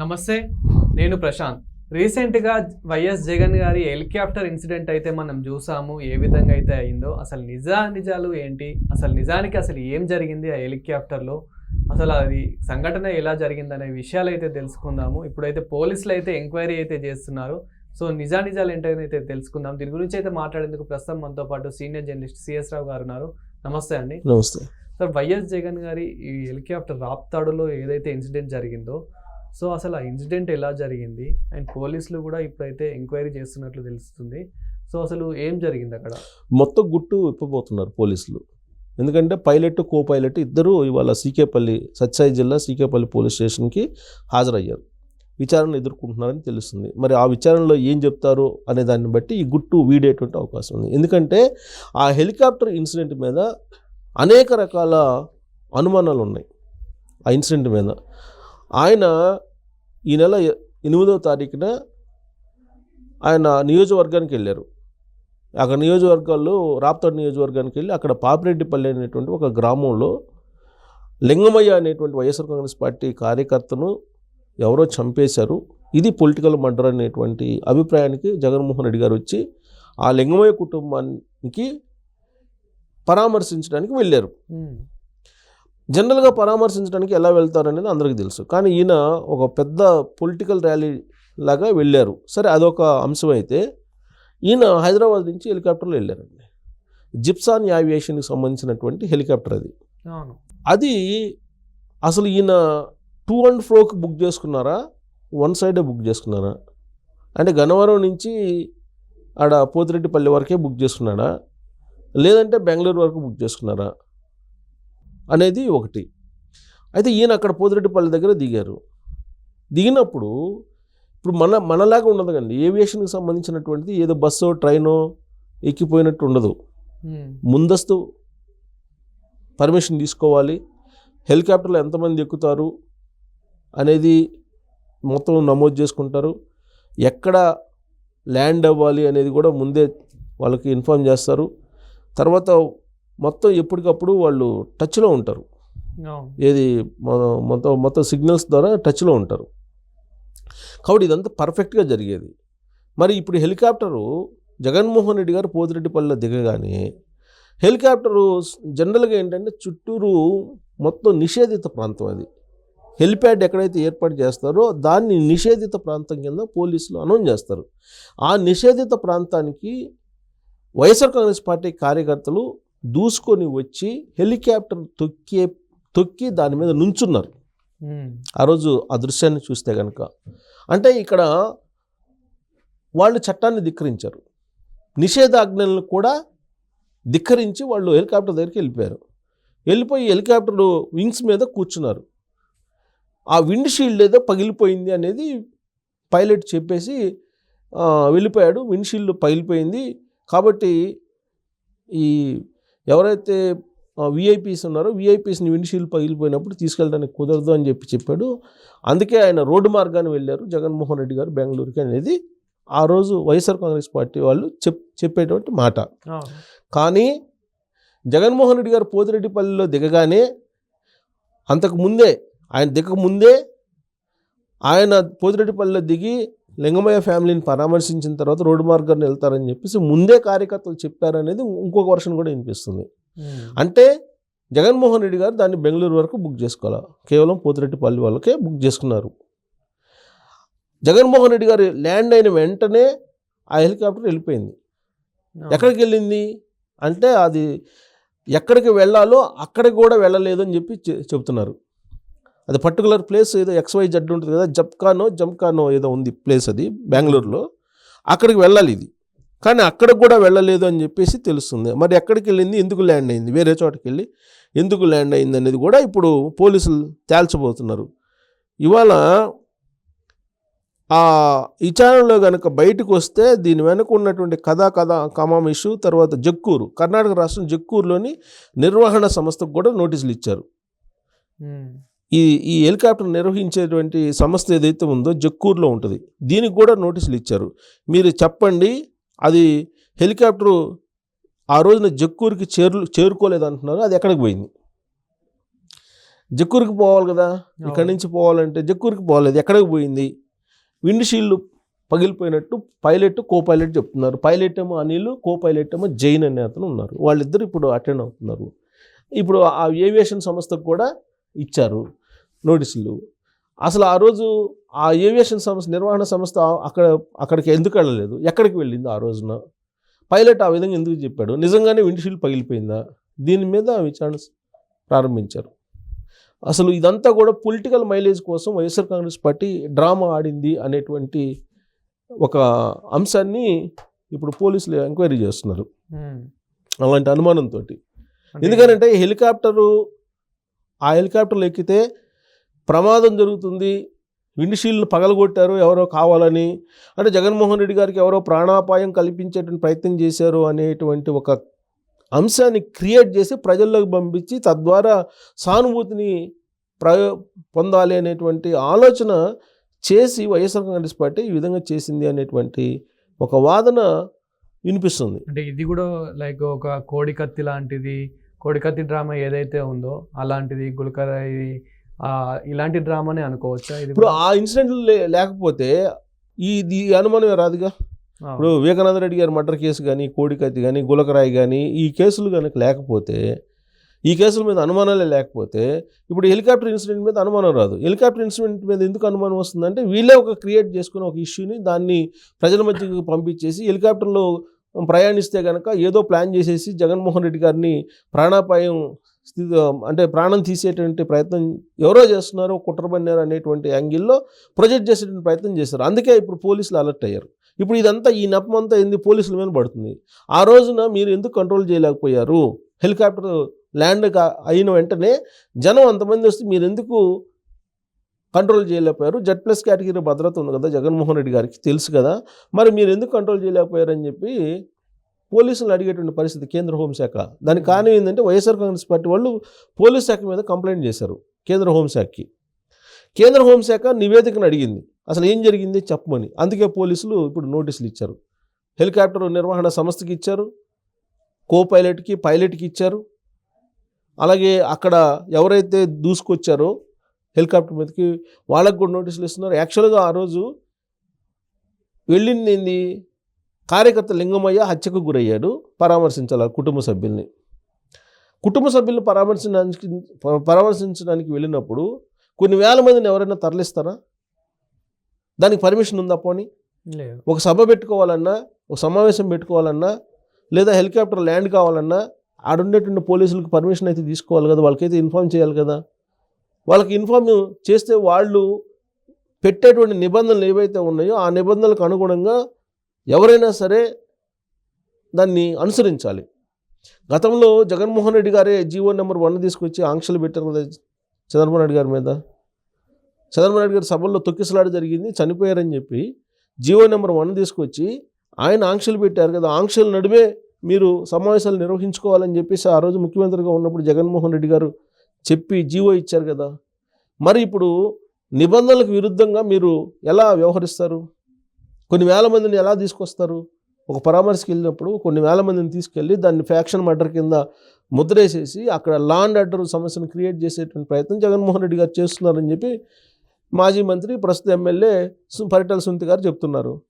నమస్తే నేను ప్రశాంత్. రీసెంట్గా వైఎస్ జగన్ గారి హెలికాప్టర్ ఇన్సిడెంట్ అయితే మనం చూసాము ఏ విధంగా అయితే అయిందో. అసలు నిజా నిజాలు ఏంటి? అసలు నిజానికి అసలు ఏం జరిగింది ఆ హెలికాప్టర్లో? అసలు అది సంఘటన ఎలా జరిగింది అనే విషయాలు అయితే తెలుసుకుందాము. ఇప్పుడైతే పోలీసులు అయితే ఎంక్వైరీ అయితే చేస్తున్నారు. సో నిజా నిజాలు ఏంటైతే తెలుసుకుందాం. దీని గురించి అయితే మాట్లాడేందుకు ప్రస్తుతం మనతో పాటు సీనియర్ జర్నలిస్ట్ సిఎస్ రావు గారు ఉన్నారు. నమస్తే అండి. నమస్తే. సార్ వైఎస్ జగన్ గారి ఈ హెలికాప్టర్ రాప్తాడులో ఏదైతే ఇన్సిడెంట్ జరిగిందో సో అసలు ఆ ఇన్సిడెంట్ ఎలా జరిగింది? అండ్ పోలీసులు కూడా ఇప్పుడైతే ఎంక్వైరీ చేస్తున్నట్లు తెలుస్తుంది. సో అసలు ఏం జరిగింది అక్కడ? మొత్తం గుట్టు ఇప్పబోతున్నారు పోలీసులు. ఎందుకంటే పైలట్ కో పైలట్ ఇద్దరు ఇవాళ సీకేపల్లి సత్సాయి జిల్లా సీకేపల్లి పోలీస్ స్టేషన్కి హాజరయ్యారు. విచారణ ఎదుర్కొంటున్నారని తెలుస్తుంది. మరి ఆ విచారణలో ఏం చెప్తారు అనే దాన్ని బట్టి ఈ గుట్టు వీడేటువంటి అవకాశం ఉంది. ఎందుకంటే ఆ హెలికాప్టర్ ఇన్సిడెంట్ మీద అనేక రకాల అనుమానాలు ఉన్నాయి ఆ ఇన్సిడెంట్ మీద. ఆయన ఈ నెల ఎనిమిదవ తారీఖున ఆయన నియోజకవర్గానికి వెళ్ళారు. అక్కడ నియోజకవర్గాల్లో రాప్తాడు నియోజకవర్గానికి వెళ్ళి అక్కడ పాపిరెడ్డిపల్లి అనేటువంటి ఒక గ్రామంలో లింగమయ్య అనేటువంటి వైఎస్ఆర్ కాంగ్రెస్ పార్టీ కార్యకర్తను ఎవరో చంపేశారు. ఇది పొలిటికల్ మర్డర్ అనేటువంటి అభిప్రాయానికి జగన్మోహన్ రెడ్డి గారు వచ్చి ఆ లింగమయ్య కుటుంబానికి పరామర్శించడానికి వెళ్ళారు. జనరల్గా పరామర్శించడానికి ఎలా వెళ్తారు అనేది అందరికీ తెలుసు. కానీ ఈయన ఒక పెద్ద పొలిటికల్ ర్యాలీ లాగా వెళ్ళారు. సరే అదొక అంశం అయితే ఈయన హైదరాబాద్ నుంచి హెలికాప్టర్లో వెళ్ళారండి. జిప్సాన్ యావియేషన్కి సంబంధించినటువంటి హెలికాప్టర్ అది. అది అసలు ఈయన టూ అండ్ ఫ్రోకి బుక్ చేసుకున్నారా? వన్ సైడే బుక్ చేసుకున్నారా? అంటే గన్నవరం నుంచి ఆడ పోతిరెడ్డిపల్లి వరకే బుక్ చేసుకున్నాడా? లేదంటే బెంగళూరు వరకు బుక్ చేసుకున్నారా? అనేది ఒకటి. అయితే ఈయన అక్కడ పోతిరెడ్డిపల్లి దగ్గర దిగారు. దిగినప్పుడు ఇప్పుడు మన మనలాగా ఉండదు కండి ఏవియేషన్కి సంబంధించినటువంటిది ఏదో బస్సో ట్రైనో ఎక్కిపోయినట్టు ఉండదు. ముందస్తు పర్మిషన్ తీసుకోవాలి. హెలికాప్టర్లో ఎంతమంది ఎక్కుతారు అనేది మొత్తం నమోదు చేసుకుంటారు. ఎక్కడ ల్యాండ్ అవ్వాలి అనేది కూడా ముందే వాళ్ళకి ఇన్ఫామ్ చేస్తారు. తర్వాత మొత్తం ఎప్పటికప్పుడు వాళ్ళు టచ్లో ఉంటారు. ఏది మొత్తం మొత్తం సిగ్నల్స్ ద్వారా టచ్లో ఉంటారు. కాబట్టి ఇదంతా పర్ఫెక్ట్గా జరిగేది. మరి ఇప్పుడు హెలికాప్టరు జగన్మోహన్ రెడ్డి గారు పోతిరెడ్డిపల్లిలో దిగగానే హెలికాప్టరు జనరల్గా ఏంటంటే చుట్టూరు మొత్తం నిషేధిత ప్రాంతం అది. హెలిప్యాడ్ ఎక్కడైతే ఏర్పాటు చేస్తారో దాన్ని నిషేధిత ప్రాంతం కింద పోలీసులు అనౌన్స్ చేస్తారు. ఆ నిషేధిత ప్రాంతానికి వైఎస్ఆర్ కాంగ్రెస్ పార్టీ కార్యకర్తలు దూసుకొని వచ్చి హెలికాప్టర్ తొక్కే తొక్కి దాని మీద నుంచున్నారు. ఆ రోజు ఆ దృశ్యాన్ని చూస్తే కనుక అంటే ఇక్కడ వాళ్ళు చట్టాన్ని ధిక్కరించారు. నిషేధాజ్ఞలను కూడా ధిక్కరించి వాళ్ళు హెలికాప్టర్ దగ్గరికి వెళ్ళిపోయారు. వెళ్ళిపోయి హెలికాప్టర్ వింగ్స్ మీద కూర్చున్నారు. ఆ విండ్ షీల్డ్ ఏదో పగిలిపోయింది అనేది పైలట్ చెప్పేసి వెళ్ళిపోయాడు. విండ్ షీల్డ్ పగిలిపోయింది. కాబట్టి ఈ ఎవరైతే విఐపీస్ ఉన్నారో విఐపీస్ని విండ్ షీల్డ్ పగిలిపోయినప్పుడు తీసుకెళ్ళడానికి కుదరదు అని చెప్పి చెప్పాడు. అందుకే ఆయన రోడ్డు మార్గాన్ని వెళ్ళారు జగన్మోహన్ రెడ్డి గారు బెంగళూరుకి అనేది. ఆ రోజు వైఎస్ఆర్ కాంగ్రెస్ పార్టీ వాళ్ళు చెప్ చెప్పేటువంటి మాట. కానీ జగన్మోహన్ రెడ్డి గారు పోతిరెడ్డిపల్లిలో దిగగానే అంతకు ముందే ఆయన దిగక ముందే ఆయన పోతిరెడ్డిపల్లిలో దిగి లింగమయ్య ఫ్యామిలీని పరామర్శించిన తర్వాత రోడ్డు మార్గాన్ని వెళ్తారని చెప్పేసి ముందే కార్యకర్తలు చెప్పారనేది ఇంకొక వర్షన్ కూడా వినిపిస్తుంది. అంటే జగన్మోహన్ రెడ్డి గారు దాన్ని బెంగళూరు వరకు బుక్ చేసుకోవాలి. కేవలం పోతిరెడ్డిపల్లి వాళ్ళకే బుక్ చేసుకున్నారు. జగన్మోహన్ రెడ్డి గారు ల్యాండ్ అయిన వెంటనే ఆ హెలికాప్టర్ వెళ్ళిపోయింది. ఎక్కడికి వెళ్ళింది? అంటే అది ఎక్కడికి వెళ్ళాలో అక్కడికి కూడా వెళ్ళలేదు అని చెప్పి చె- చెప్తున్నారు. అది పర్టికులర్ ప్లేస్ ఏదో ఎక్స్వై జడ్ ఉంటుంది కదా జప్కానో జంకానో ఏదో ఉంది ప్లేస్ అది బెంగళూరులో అక్కడికి వెళ్ళాలి ఇది. కానీ అక్కడికి కూడా వెళ్ళలేదు అని చెప్పేసి తెలుస్తుంది. మరి ఎక్కడికి వెళ్ళింది? ఎందుకు ల్యాండ్ అయింది? వేరే చోటకి వెళ్ళి ఎందుకు ల్యాండ్ అయింది అనేది కూడా ఇప్పుడు పోలీసులు తేల్చబోతున్నారు. ఇవాళ ఆ విచారణలో కనుక బయటకు వస్తే దీని వెనుక ఉన్నటువంటి కథా కథా కమాం ఇష్యూ తర్వాత జక్కూరు కర్ణాటక రాష్ట్రం జక్కూరులోని నిర్వహణ సంస్థకు కూడా నోటీసులు ఇచ్చారు. ఈ ఈ హెలికాప్టర్ నిర్వహించేటువంటి సంస్థ ఏదైతే ఉందో జక్కూరులో ఉంటుంది. దీనికి కూడా నోటీసులు ఇచ్చారు. మీరు చెప్పండి అది హెలికాప్టరు ఆ రోజున జక్కూరుకి చేరు చేరుకోలేదు అంటున్నారు అది ఎక్కడికి పోయింది? జక్కూరుకి పోవాలి కదా? ఇక్కడి నుంచి పోవాలంటే జక్కూరుకి పోలేదు ఎక్కడికి పోయింది? విండ్ షీల్డ్ పగిలిపోయినట్టు పైలట్ కో పైలట్ చెప్తున్నారు. పైలట్ ఏమో అనిల్ కో పైలట్ ఏమో జైన్ అనే అతను ఉన్నారు. వాళ్ళిద్దరు ఇప్పుడు అటెండ్ అవుతున్నారు. ఇప్పుడు ఆ ఏవియేషన్ సంస్థకు కూడా ఇచ్చారు నోటీసులు. అసలు ఆ రోజు ఆ ఏవియేషన్ సంస్థ నిర్వహణ సంస్థ అక్కడ అక్కడికి ఎందుకు వెళ్ళలేదు? ఎక్కడికి వెళ్ళింది ఆ రోజున? పైలట్ ఆ విధంగా ఎందుకు చెప్పాడు? నిజంగానే విండ్షీల్డ్ పగిలిపోయిందా? దీని మీద విచారణ ప్రారంభించారు. అసలు ఇదంతా కూడా పొలిటికల్ మైలేజ్ కోసం వైఎస్ఆర్ కాంగ్రెస్ పార్టీ డ్రామా ఆడింది అనేటువంటి ఒక అంశాన్ని ఇప్పుడు పోలీసులు ఎంక్వైరీ చేస్తున్నారు. అలాంటి అనుమానంతో ఎందుకంటే హెలికాప్టరు ఆ హెలికాప్టర్లు ఎక్కితే ప్రమాదం జరుగుతుంది. విండ్షీల్డ్ని పగలగొట్టారు ఎవరో కావాలని. అంటే జగన్మోహన్ రెడ్డి గారికి ఎవరో ప్రాణాపాయం కల్పించేటువంటి ప్రయత్నం చేశారు అనేటువంటి ఒక అంశాన్ని క్రియేట్ చేసి ప్రజల్లోకి పంపించి తద్వారా సానుభూతిని ప్రయో పొందాలి అనేటువంటి ఆలోచన చేసి వైఎస్ఆర్ కాంగ్రెస్ పార్టీ ఈ విధంగా చేసింది అనేటువంటి ఒక వాదన వినిపిస్తుంది. అంటే ఇది కూడా లైక్ ఒక కోడికత్తి లాంటిది కోడికత్తి డ్రామా ఏదైతే ఉందో అలాంటిది గుల్కర ఇది ఆ, ఇలాంటి డ్రామానే అనుకోవచ్చా? ఇది ఇప్పుడు? ఆ ఇన్సిడెంట్ లేకపోతే ఈ ఈ అనుమానమే రాదుగా? ఇప్పుడు వివేకానంద రెడ్డి గారి మర్డర్ కేసు కానీ కోడికత్తి కానీ గులకరాయి కానీ ఈ కేసులు కనుక లేకపోతే ఈ కేసుల మీద అనుమానాలే లేకపోతే ఇప్పుడు హెలికాప్టర్ ఇన్సిడెంట్ మీద అనుమానం రాదు. హెలికాప్టర్ ఇన్సిడెంట్ మీద ఎందుకు అనుమానం వస్తుందంటే వీళ్ళే ఒక క్రియేట్ చేసుకుని ఒక ఇష్యూని దాన్ని ప్రజల మధ్యకి పంపించేసి హెలికాప్టర్లో ప్రయాణిస్తే కనుక ఏదో ప్లాన్ చేసేసి జగన్మోహన్ రెడ్డి గారిని ప్రాణాపాయం స్థితి అంటే ప్రాణం తీసేటువంటి ప్రయత్నం ఎవరో చేస్తున్నారు కుట్రబన్నారు అనేటువంటి యాంగిల్లో ప్రొజెక్ట్ చేసేటువంటి ప్రయత్నం చేశారు. అందుకే ఇప్పుడు పోలీసులు అలర్ట్ అయ్యారు. ఇప్పుడు ఇదంతా ఈ నప్పమంతా ఏంది పోలీసుల మీద పడుతుంది? ఆ రోజున మీరు ఎందుకు కంట్రోల్ చేయలేకపోయారు? హెలికాప్టర్ ల్యాండ్ అయిన వెంటనే జనం అంతమంది వస్తే మీరు ఎందుకు కంట్రోల్ చేయలేకపోయారు. జెడ్ ప్లస్ కేటగిరీ భద్రత ఉంది కదా జగన్మోహన్ రెడ్డి గారికి తెలుసు కదా. మరి మీరు ఎందుకు కంట్రోల్ చేయలేకపోయారని చెప్పి పోలీసులు అడిగేటువంటి పరిస్థితి కేంద్ర హోంశాఖ. దానికి కారణం ఏంటంటే వైఎస్ఆర్ కాంగ్రెస్ పార్టీ వాళ్ళు పోలీస్ శాఖ మీద కంప్లైంట్ చేశారు కేంద్ర హోంశాఖకి. కేంద్ర హోంశాఖ నివేదికను అడిగింది. అసలు ఏం జరిగింది చెప్పమని. అందుకే పోలీసులు ఇప్పుడు నోటీసులు ఇచ్చారు. హెలికాప్టర్ నిర్వహణ సంస్థకి ఇచ్చారు. కో పైలట్కి పైలట్కి ఇచ్చారు. అలాగే అక్కడ ఎవరైతే దూసుకొచ్చారో హెలికాప్టర్ మీదకి వాళ్ళకు కూడా నోటీసులు ఇస్తున్నారు. యాక్చువల్గా ఆ రోజు వెళ్ళింది ఏంది కార్యకర్త లింగమయ్య హత్యకు గురయ్యాడు పరామర్శించాలి కుటుంబ సభ్యుల్ని. కుటుంబ సభ్యులను పరామర్శించడానికి పరామర్శించడానికి వెళ్ళినప్పుడు కొన్ని వేల మందిని ఎవరైనా తరలిస్తారా? దానికి పర్మిషన్ ఉందా పోనీ? లేదు. ఒక సభ పెట్టుకోవాలన్నా ఒక సమావేశం పెట్టుకోవాలన్నా లేదా హెలికాప్టర్ ల్యాండ్ కావాలన్నా ఆడుండేటువంటి పోలీసులకు పర్మిషన్ అయితే తీసుకోవాలి కదా వాళ్ళకైతే ఇన్ఫార్మ్ చేయాలి కదా. వాళ్ళకి ఇన్ఫార్మ్ చేస్తే వాళ్ళు పెట్టేటువంటి నిబంధనలు ఏవైతే ఉన్నాయో ఆ నిబంధనలకు అనుగుణంగా ఎవరైనా సరే దాన్ని అనుసరించాలి. గతంలో జగన్మోహన్ రెడ్డి గారే జీవో నెంబర్ వన్ తీసుకొచ్చి ఆంక్షలు పెట్టారు కదా చంద్రబాబు నాయుడు గారి మీద. చంద్రబాబు నాయుడు గారి సభల్లో తొక్కిసలాట జరిగింది చనిపోయారని చెప్పి జీవో నెంబర్ వన్ తీసుకొచ్చి ఆయన ఆంక్షలు పెట్టారు కదా ఆంక్షల నడుమే మీరు సమావేశాలు నిర్వహించుకోవాలని చెప్పేసి ఆ రోజు ముఖ్యమంత్రిగా ఉన్నప్పుడు జగన్మోహన్ రెడ్డి గారు చెప్పి జీవో ఇచ్చారు కదా. మరి ఇప్పుడు నిబంధనలకు విరుద్ధంగా మీరు ఎలా వ్యవహరిస్తారు? కొన్ని వేల మందిని ఎలా తీసుకొస్తారు? ఒక పరామర్శకి వెళ్ళినప్పుడు కొన్ని వేల మందిని తీసుకెళ్ళి దాన్ని ఫ్యాక్షన్ మర్డర్ కింద ముద్రేసేసి అక్కడ లాండ్ ఆర్డర్ సమస్యను క్రియేట్ చేసేటువంటి ప్రయత్నం జగన్మోహన్ రెడ్డి గారు చేస్తున్నారని చెప్పి మాజీ మంత్రి ప్రస్తుత ఎమ్మెల్యే సు- పరిటాల సునీత గారు చెప్తున్నారు.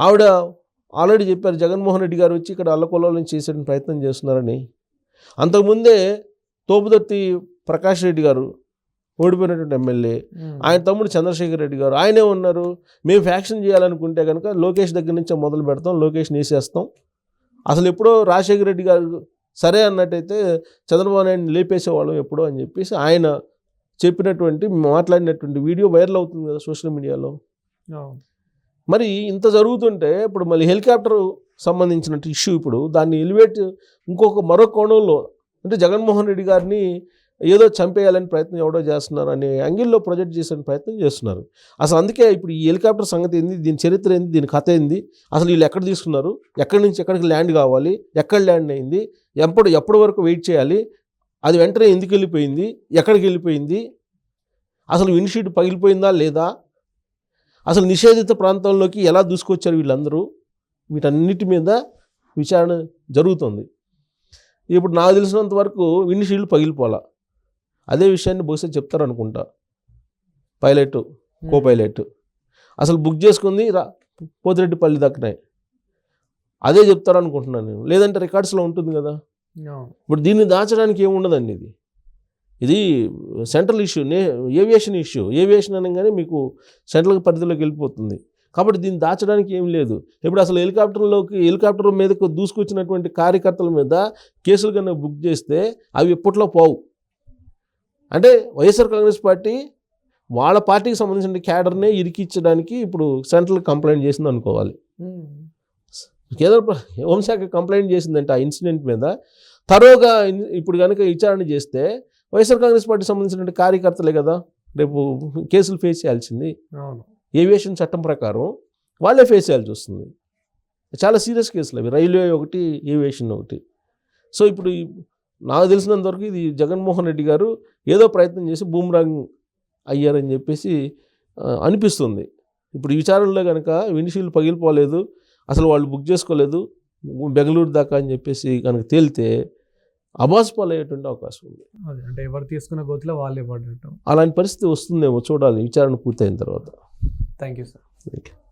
ఆవిడ ఆల్రెడీ చెప్పారు జగన్మోహన్ రెడ్డి గారు వచ్చి ఇక్కడ అల్లకొల్లోలం చేసే ప్రయత్నం చేస్తున్నారని. అంతకుముందే తోపుదత్తి ప్రకాష్ రెడ్డి గారు ఓడిపోయినటువంటి ఎమ్మెల్యే. ఆయన తమ్ముడు చంద్రశేఖర్ రెడ్డి గారు ఆయనే ఉన్నారు మేము ఫ్యాక్షన్ చేయాలనుకుంటే కనుక లోకేష్ దగ్గర నుంచే మొదలు పెడతాం లోకేష్ వేసేస్తాం అసలు ఎప్పుడో రాజశేఖర రెడ్డి గారు సరే అన్నట్టయితే చంద్రబాబు నాయుడు లేపేసేవాళ్ళం ఎప్పుడో అని చెప్పేసి ఆయన చెప్పినటువంటి మాట్లాడినటువంటి వీడియో వైరల్ అవుతుంది కదా సోషల్ మీడియాలో. మరి ఇంత జరుగుతుంటే ఇప్పుడు మళ్ళీ హెలికాప్టర్ సంబంధించిన ఇష్యూ ఇప్పుడు. దాన్ని ఎలివేట్ ఇంకొక మరో కోణంలో అంటే జగన్మోహన్ రెడ్డి గారిని ఏదో చంపేయాలని ప్రయత్నం ఎవడో చేస్తున్నారు అనే యాంగిల్లో ప్రొజెక్ట్ చేసే ప్రయత్నం చేస్తున్నారు. అసలు అందుకే ఇప్పుడు ఈ హెలికాప్టర్ సంగతి ఏంది? దీని చరిత్ర ఏంది? దీని కథ ఏంది? అసలు వీళ్ళు ఎక్కడ తీసుకున్నారు? ఎక్కడి నుంచి ఎక్కడికి ల్యాండ్ కావాలి? ఎక్కడ ల్యాండ్ అయింది? ఎప్పుడు ఎప్పటి వరకు వెయిట్ చేయాలి? అది వెంటనే ఎందుకు వెళ్ళిపోయింది? ఎక్కడికి వెళ్ళిపోయింది? అసలు విన్షీట్ పగిలిపోయిందా లేదా? అసలు నిషేధిత ప్రాంతంలోకి ఎలా దూసుకొచ్చారు వీళ్ళందరూ? వీటన్నిటి మీద విచారణ జరుగుతుంది. ఇప్పుడు నాకు తెలిసినంత వరకు విండ్షీల్డ్ పగిలిపోలా. అదే విషయాన్ని బహుశా చెప్తారు అనుకుంటా. పైలట్ కో పైలట్ అసలు బుక్ చేసుకుంది రా పోతిరెడ్డిపల్లి దక్కనే అదే చెప్తారు అనుకుంటున్నాను నేను. లేదంటే రికార్డ్స్లో ఉంటుంది కదా. ఇప్పుడు దీన్ని దాచడానికి ఏముండదండి ఇది? ఇది సెంట్రల్ ఇష్యూ నే ఏవియేషన్ ఇష్యూ. ఏవియేషన్ అనగానే మీకు సెంట్రల్ పరిధిలోకి వెళ్ళిపోతుంది. కాబట్టి దీన్ని దాచడానికి ఏం లేదు. ఇప్పుడు అసలు హెలికాప్టర్లోకి హెలికాప్టర్ మీదకు దూసుకొచ్చినటువంటి కార్యకర్తల మీద కేసులు కన్నా బుక్ చేస్తే అవి ఎప్పట్లో పోవు. అంటే వైఎస్ఆర్ కాంగ్రెస్ పార్టీ వాళ్ళ పార్టీకి సంబంధించిన క్యాడర్నే ఇరికిచ్చడానికి ఇప్పుడు సెంట్రల్ కంప్లైంట్ చేసింది అనుకోవాలి. కేంద్ర హోంశాఖ కంప్లైంట్ చేసిందంటే ఆ ఇన్సిడెంట్ మీద. తరోగా ఇప్పుడు కనుక విచారణ చేస్తే వైఎస్ఆర్ కాంగ్రెస్ పార్టీ సంబంధించిన కార్యకర్తలే కదా రేపు కేసులు ఫేస్ చేయాల్సింది. అవును. ఏవియేషన్ చట్టం ప్రకారం వాళ్ళే ఫేస్ చేయాల్సి వస్తుంది. చాలా సీరియస్ కేసులు అవి. రైల్వే ఒకటి ఏవియేషన్ ఒకటి. సో ఇప్పుడు నాకు తెలిసినంతవరకు ఇది జగన్మోహన్ రెడ్డి గారు ఏదో ప్రయత్నం చేసి బూమ్రాంగ్ అయ్యారని చెప్పేసి అనిపిస్తుంది. ఇప్పుడు విచారణలో కనుక విండ్షీల్డ్ పగిలిపోలేదు అసలు వాళ్ళు బుక్ చేసుకోలేదు బెంగళూరు దాకా అని చెప్పేసి కనుక తేలితే అబాస్ పాలయ్యేటువంటి అవకాశం ఉంది. అంటే ఎవరు తీసుకున్న గోతిలో వాళ్ళే పడ్డట్టు అలాంటి పరిస్థితి వస్తుందేమో చూడాలి. విచారణ పూర్తయిన తర్వాత. Thank you sir